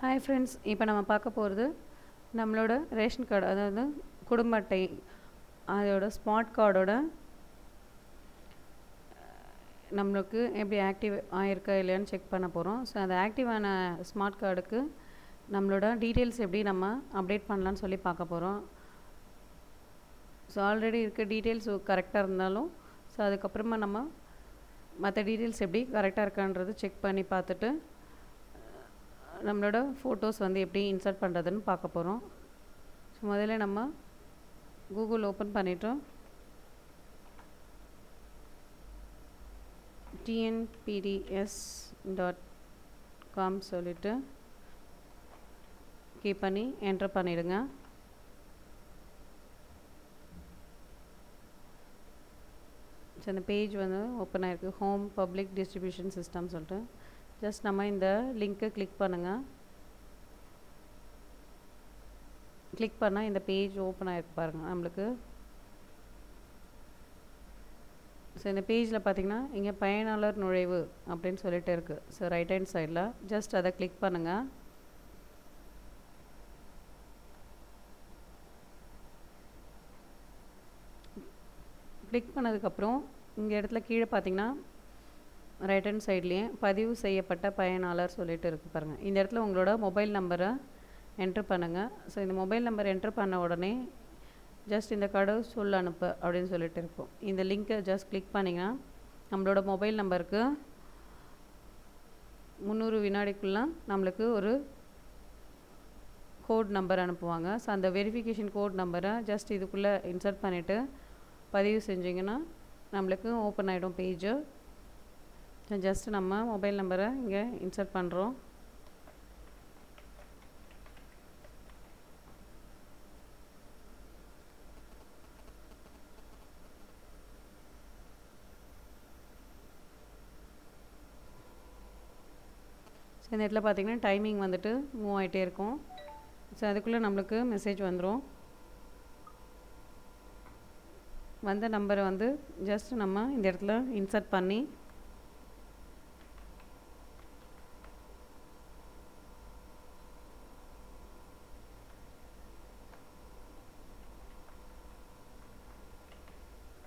Hi friends இப்போ நம்ம பார்க்க போகிறது நம்மளோட ரேஷன் கார்டு அதாவது குடும்ப அட்டை அதோட ஸ்மார்ட் கார்டோட நம்மளுக்கு எப்படி ஆக்டிவ் ஆகிருக்கா இல்லையான்னு செக் பண்ண போகிறோம் ஸோ அந்த ஆக்டிவான ஸ்மார்ட் கார்டுக்கு நம்மளோட டீட்டெயில்ஸ் எப்படி நம்ம அப்டேட் பண்ணலான்னு சொல்லி பார்க்க போகிறோம் ஸோ ஆல்ரெடி இருக்க டீட்டெயில்ஸ் கரெக்டாக இருந்தாலும் ஸோ அதுக்கப்புறமா நம்ம மற்ற டீட்டெயில்ஸ் எப்படி கரெக்டாக இருக்கான்றது செக் பண்ணி பார்த்துட்டு நம்மளோட ஃபோட்டோஸ் வந்து எப்படி இன்சர்ட் பண்ணுறதுன்னு பார்க்க போகிறோம் ஸோ முதல்ல நம்ம கூகுள் ஓப்பன் பண்ணிட்டோம். டிஎன்பிடிஎஸ் டாட் காம் சொல்லிவிட்டு கீப் பண்ணி என்டர் பண்ணிவிடுங்க ஸோ அந்த பேஜ் வந்து ஓப்பன் ஆகிருக்கு ஹோம் பப்ளிக் டிஸ்ட்ரிபியூஷன் சிஸ்டம் சொல்லிட்டு. ஜஸ்ட் நம்ம இந்த லிங்க்கை கிளிக் பண்ணுங்கள் கிளிக் பண்ணால் இந்த பேஜ் ஓப்பன் ஆகிருக்கு பாருங்கள் நம்மளுக்கு. ஸோ இந்த பேஜில் பார்த்தீங்கன்னா இங்கே பயனாளர் நுழைவு அப்படின்னு சொல்லிட்டு இருக்குது ஸோ ரைட் ஹேண்ட் சைடில் ஜஸ்ட் அதை கிளிக் பண்ணுங்கள் கிளிக் பண்ணதுக்கப்புறம் இங்கே இடத்துல கீழே பார்த்தீங்கன்னா ரைட் ஹேண்ட் சைட்லேயே பதிவு செய்யப்பட்ட பயனாளர் சொல்லிட்டு இருக்குது பாருங்கள் இந்த இடத்துல உங்களோட மொபைல் நம்பரை என்ட்ரு பண்ணுங்கள் ஸோ இந்த மொபைல் நம்பர் என்ட்ரு பண்ண உடனே ஜஸ்ட் இந்த கடவுள் சொல் அனுப்பு அப்படின்னு சொல்லிட்டு இருக்கும். இந்த லிங்க்கை ஜஸ்ட் கிளிக் பண்ணிங்கன்னா நம்மளோட மொபைல் நம்பருக்கு முந்நூறு வினாடிக்குள்ளே நம்மளுக்கு ஒரு கோட் நம்பர் அனுப்புவாங்க. ஸோ அந்த வெரிஃபிகேஷன் கோட் நம்பரை ஜஸ்ட் இதுக்குள்ளே இன்சர்ட் பண்ணிவிட்டு பதிவு செஞ்சிங்கன்னா நம்மளுக்கு ஓப்பன் ஆகிடும் பேஜு ஜஸ்ட்டு நம்ம மொபைல் நம்பரை இங்கே இன்சர்ட் பண்ணுறோம் ஸோ இந்த இடத்துல பார்த்திங்கன்னா டைமிங் வந்துட்டு மூவ் ஆகிட்டே இருக்கும். ஸோ அதுக்குள்ளே நம்மளுக்கு மெசேஜ் வந்துடும் வந்த நம்பரை வந்து ஜஸ்ட் நம்ம இந்த இடத்துல இன்சர்ட் பண்ணி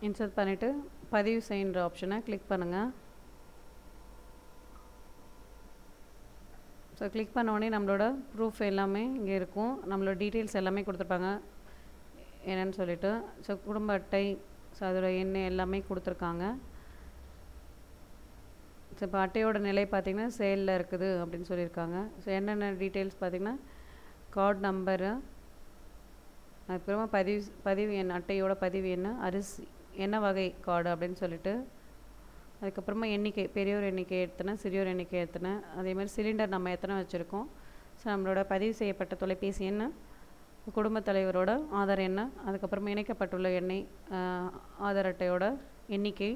இன்சர்ட் பண்ணிவிட்டு பதிவு செய்கிற ஆப்ஷனை கிளிக் பண்ணுங்கள் ஸோ கிளிக் பண்ணோடனே நம்மளோட ப்ரூஃப் எல்லாமே இங்கே இருக்கும். நம்மளோட டீட்டெயில்ஸ் எல்லாமே கொடுத்துருப்பாங்க. என்னன்னு சொல்லிட்டு ஸோ குடும்ப அட்டை ஸோ அதோட எண்ணெய் எல்லாமே கொடுத்துருக்காங்க. ஸோ இப்போ அட்டையோட நிலை பார்த்திங்கன்னா சேலில் இருக்குது அப்படின்னு சொல்லியிருக்காங்க. ஸோ என்னென்ன டீட்டெயில்ஸ் பார்த்திங்கன்னா கார்டு நம்பரு அதுக்கப்புறமா பதிவு பதிவு எண் அட்டையோட பதிவு எண் அரிசி. என்ன வகை கார்டு அப்படின்னு சொல்லிட்டு அதுக்கப்புறமா எண்ணிக்கை பெரியோர் எண்ணிக்கை எத்தனை சிறியோர் எண்ணிக்கை எத்தனை அதே மாதிரி சிலிண்டர் நம்ம எத்தனை வச்சுருக்கோம். ஸோ நம்மளோட பதிவு செய்யப்பட்ட தொலைபேசி எண் குடும்பத் தலைவரோட ஆதார் எண் அதுக்கப்புறமா இணைக்கப்பட்டுள்ள எண்ணெய் ஆதார் அட்டையோட எண்ணிக்கை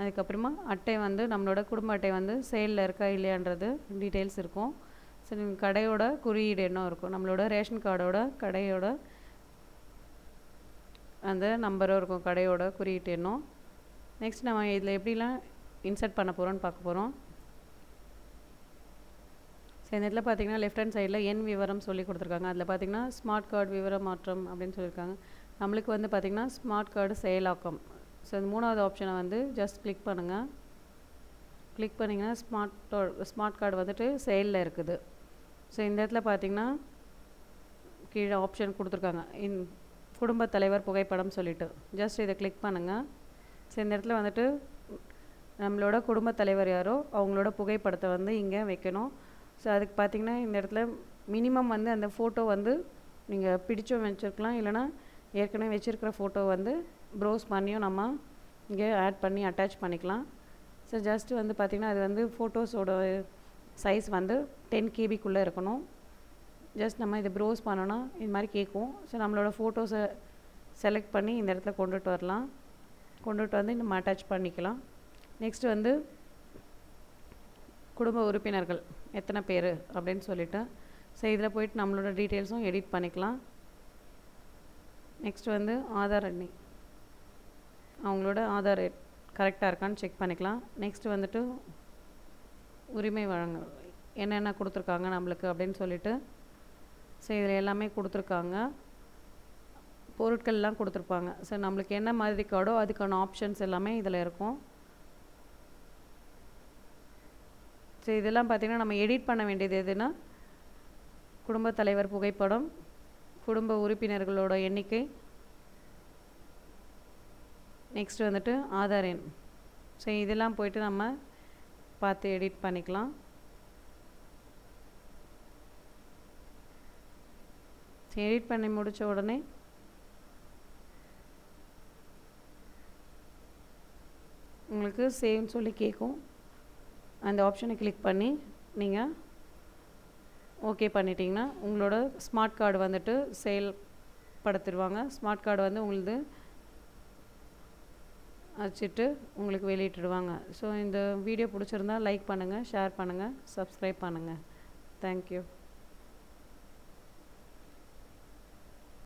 அதுக்கப்புறமா அட்டை வந்து நம்மளோட குடும்ப அட்டை வந்து செயலில் இருக்கா இல்லையான்றது டீட்டெயில்ஸ் இருக்கும். சரி கடையோட குறியீடு எண்ணம் இருக்கும். நம்மளோட ரேஷன் கார்டோட கடையோட அந்த நம்பரும் இருக்கும் கடையோட குறியீட்டு எண்ணும். நெக்ஸ்ட் நம்ம இதில் எப்படிலாம் இன்சர்ட் பண்ண போகிறோன்னு பார்க்க போகிறோம் ஸோ இந்த இடத்துல பார்த்தீங்கன்னா லெஃப்ட் ஹேண்ட் சைடில் எண் விவரம் சொல்லி கொடுத்துருக்காங்க. அதில் பார்த்தீங்கன்னா ஸ்மார்ட் கார்டு விவர மாற்றம் அப்படின்னு சொல்லியிருக்காங்க. நம்மளுக்கு வந்து பார்த்திங்கன்னா ஸ்மார்ட் கார்டு செயலாக்கம். ஸோ இந்த மூணாவது ஆப்ஷனை வந்து ஜஸ்ட் கிளிக் பண்ணுங்கள் கிளிக் பண்ணிங்கன்னா ஸ்மார்ட் ஸ்மார்ட் கார்டு வந்துட்டு செயலில் இருக்குது. ஸோ இந்த இடத்துல பார்த்திங்கன்னா கீழே ஆப்ஷன் கொடுத்துருக்காங்க. இன் குடும்பத் தலைவர் புகைப்படம் சொல்லிவிட்டு ஜஸ்ட் இதை கிளிக் பண்ணுங்கள் ஸோ இந்த இடத்துல வந்துட்டு நம்மளோட குடும்பத் தலைவர் யாரோ அவங்களோட புகைப்படத்தை வந்து இங்கே வைக்கணும். ஸோ அதுக்கு பார்த்திங்கன்னா இந்த இடத்துல மினிமம் வந்து அந்த ஃபோட்டோ வந்து நீங்கள் பிடிச்சும் வச்சுருக்கலாம். இல்லைனா ஏற்கனவே வச்சுருக்கிற ஃபோட்டோ வந்து ப்ரௌஸ் பண்ணியும் நம்ம இங்கே ஆட் பண்ணி அட்டாச் பண்ணிக்கலாம். ஸோ ஜஸ்ட்டு வந்து பார்த்திங்கன்னா அது வந்து ஃபோட்டோஸோட சைஸ் வந்து டென் கேபிக்குள்ளே இருக்கணும். ஜஸ்ட் நம்ம இதை ப்ரௌஸ் பண்ணோன்னா இது மாதிரி கேட்கும். ஸோ நம்மளோட ஃபோட்டோஸை செலக்ட் பண்ணி இந்த இடத்துல கொண்டுட்டு வரலாம். கொண்டுட்டு வந்து நம்ம அட்டாச் பண்ணிக்கலாம். நெக்ஸ்ட்டு வந்து குடும்ப உறுப்பினர்கள் எத்தனை பேர் அப்படின்னு சொல்லிவிட்டு ஸோ இதில் போயிட்டு நம்மளோட டீட்டெயில்ஸும் எடிட் பண்ணிக்கலாம். நெக்ஸ்ட் வந்து ஆதார் அண்ணி அவங்களோட ஆதார் கரெக்டாக இருக்கான்னு செக் பண்ணிக்கலாம். நெக்ஸ்ட் வந்துட்டு உரிமை வழங்கல் என்னென்ன கொடுத்துருக்காங்க நம்மளுக்கு அப்படின்னு சொல்லிவிட்டு ஸோ இதில் எல்லாமே கொடுத்துருக்காங்க. பொருட்கள்லாம் கொடுத்துருப்பாங்க. ஸோ நம்மளுக்கு என்ன மாதிரி கார்டோ அதுக்கான ஆப்ஷன்ஸ் எல்லாமே இதில் இருக்கும். ஸோ இதெல்லாம் பார்த்திங்கன்னா நம்ம எடிட் பண்ண வேண்டியது எதுனா குடும்பத் தலைவர் புகைப்படம் குடும்ப உறுப்பினர்களோட எண்ணிக்கை நெக்ஸ்ட் வந்துட்டு ஆதார் எண். ஸோ இதெல்லாம் போயிட்டு நம்ம பார்த்து எடிட் பண்ணிக்கலாம். எடிட் பண்ணி முடித்த உடனே உங்களுக்கு சேவ்னு சொல்லி கேட்கும் அந்த ஆப்ஷனை கிளிக் பண்ணி நீங்கள் ஓகே பண்ணிட்டீங்கன்னா உங்களோட ஸ்மார்ட் கார்டு வந்துட்டு செயல்படுத்திடுவாங்க ஸ்மார்ட் கார்டு வந்து உங்களுது வச்சுட்டு உங்களுக்கு வெளியிட்டுடுவாங்க. ஸோ இந்த வீடியோ பிடிச்சிருந்தா லைக் பண்ணுங்கள் ஷேர் பண்ணுங்கள் சப்ஸ்கிரைப் பண்ணுங்கள் தேங்க்யூ